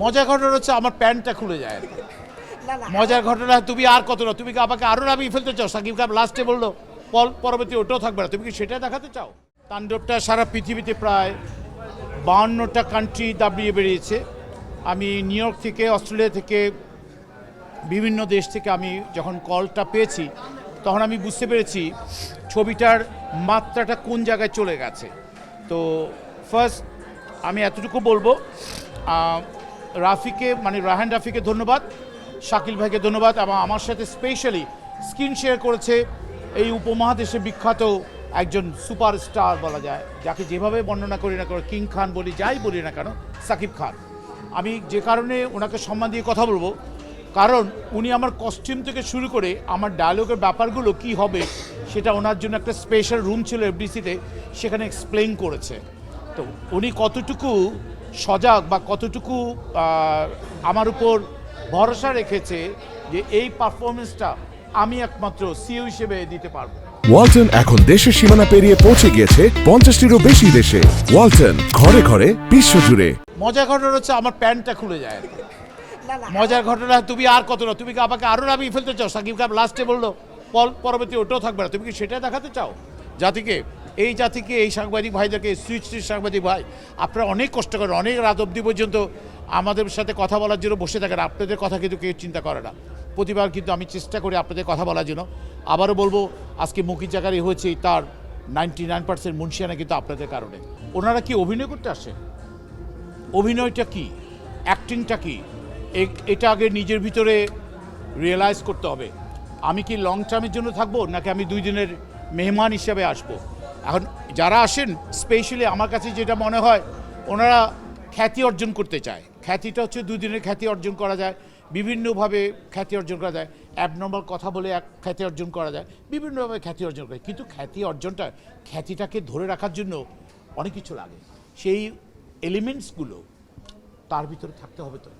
মজার ঘটনা হচ্ছে আমার প্যান্টটা খুলে যায়। আর কি। মজার ঘটনা তুমি আর কত না তুমি কি আমাকে আরও নামিয়ে ফেলতে চাও? সাকিব খান লাস্টে বলল পল পরবর্তী ওটাও থাকবে না। তুমি কি সেটা দেখাতে চাও? তাণ্ডবটা সারা পৃথিবীতে প্রায় বাহান্নটা কান্ট্রি দাবিয়ে বেরিয়েছে। আমি নিউ ইয়র্ক থেকে অস্ট্রেলিয়া থেকে বিভিন্ন দেশ থেকে আমি যখন কলটা পেয়েছি তখন আমি বুঝতে পেরেছি ছবিটার মাত্রাটা কোন জায়গায় চলে গেছে। তো ফার্স্ট আমি এতটুকু বলব রাফিকে মানে রাহান রাফিকে ধন্যবাদ, শাকিল ভাইকে ধন্যবাদ, এবং আমার সাথে স্পেশালি স্ক্রিন শেয়ার করেছে এই উপমহাদেশে বিখ্যাত একজন সুপারস্টার বলা যায়, যাকে যেভাবে বর্ণনা করি না কেন কিং খান বলি, যাই বলি না কেন সাকিব খান আমি যে কারণে ওনাকে সম্মান দিয়ে কথা বলব, কারণ উনি আমার কস্টিউম থেকে শুরু করে আমার ডায়লগের ব্যাপারগুলো কি হবে, সেটা ওনার জন্য একটা স্পেশাল রুম ছিল এফডিসিতে সেখানে এক্সপ্লেইন করেছে। তো উনি কতটুকু সজাগ বা কতটুকু আহ, আমার উপর ভরসা রেখেছে যে এই পারফরমেন্সটা আমি একমাত্র সিও হিসেবে দিতে পারব। ওয়ালটন এখন দেশের সীমানা পেরিয়ে পৌঁছে গিয়েছে পঞ্চাশটিরও বেশি দেশে। ওয়ালটন ঘরে ঘরে বিশ্ব বিশ্বজুড়ে মজার ঘটনা হচ্ছে আমার প্যান্টটা খুলে যায়। আর কি। মজার ঘটনা তুমি আর কত না তুমি কি আমাকে আরও নামিয়ে ফেলতে চাও? সাকিব খান লাস্টে বলল পল পরবর্তী ওটাও থাকবে না তুমি কি সেটা দেখাতে চাও? জাতিকে এই জাতিকে, এই সাংবাদিক ভাইদেরকে সুইচ সুইচ সাংবাদিক ভাই, আপনারা অনেক কষ্ট করেন, অনেক রাত অবধি পর্যন্ত আমাদের সাথে কথা বলার জন্য বসে থাকেন। আপনাদের কথা কিন্তু কেউ চিন্তা করে না। প্রতিবার কিন্তু আমি চেষ্টা করি আপনাদের কথা বলার জন্য। আবারও বলব, আজকে মুখি জাকারি হয়েছে তার নাইনটি নাইন পার্সেন্ট মুন্সিয়ানা কিন্তু আপনাদের কারণে। ওনারা কি অভিনয় করতে আসে অভিনয়টা কি? অ্যাক্টিংটা কি? এটা আগে নিজের ভিতরে রিয়েলাইজ করতে হবে। আমি কি লং টার্মের জন্য থাকব, নাকি আমি দুই দিনের মেহমান হিসেবে আসব? এখন যারা আসেন স্পেশালি আমার কাছে যেটা মনে হয়, ওনারা খ্যাতি অর্জন করতে চায়। খ্যাতিটা হচ্ছে দুই দিনের খ্যাতি অর্জন করা যায়, বিভিন্নভাবে খ্যাতি অর্জন করা যায় অ্যাবনর্মাল কথা বলে এক খ্যাতি অর্জন করা যায়, বিভিন্নভাবে খ্যাতি অর্জন করে কিন্তু খ্যাতি অর্জনটা, খ্যাতিটাকে ধরে রাখার জন্য অনেক কিছু লাগে। সেই এলিমেন্টসগুলো তার ভিতরে থাকতে হবে তো।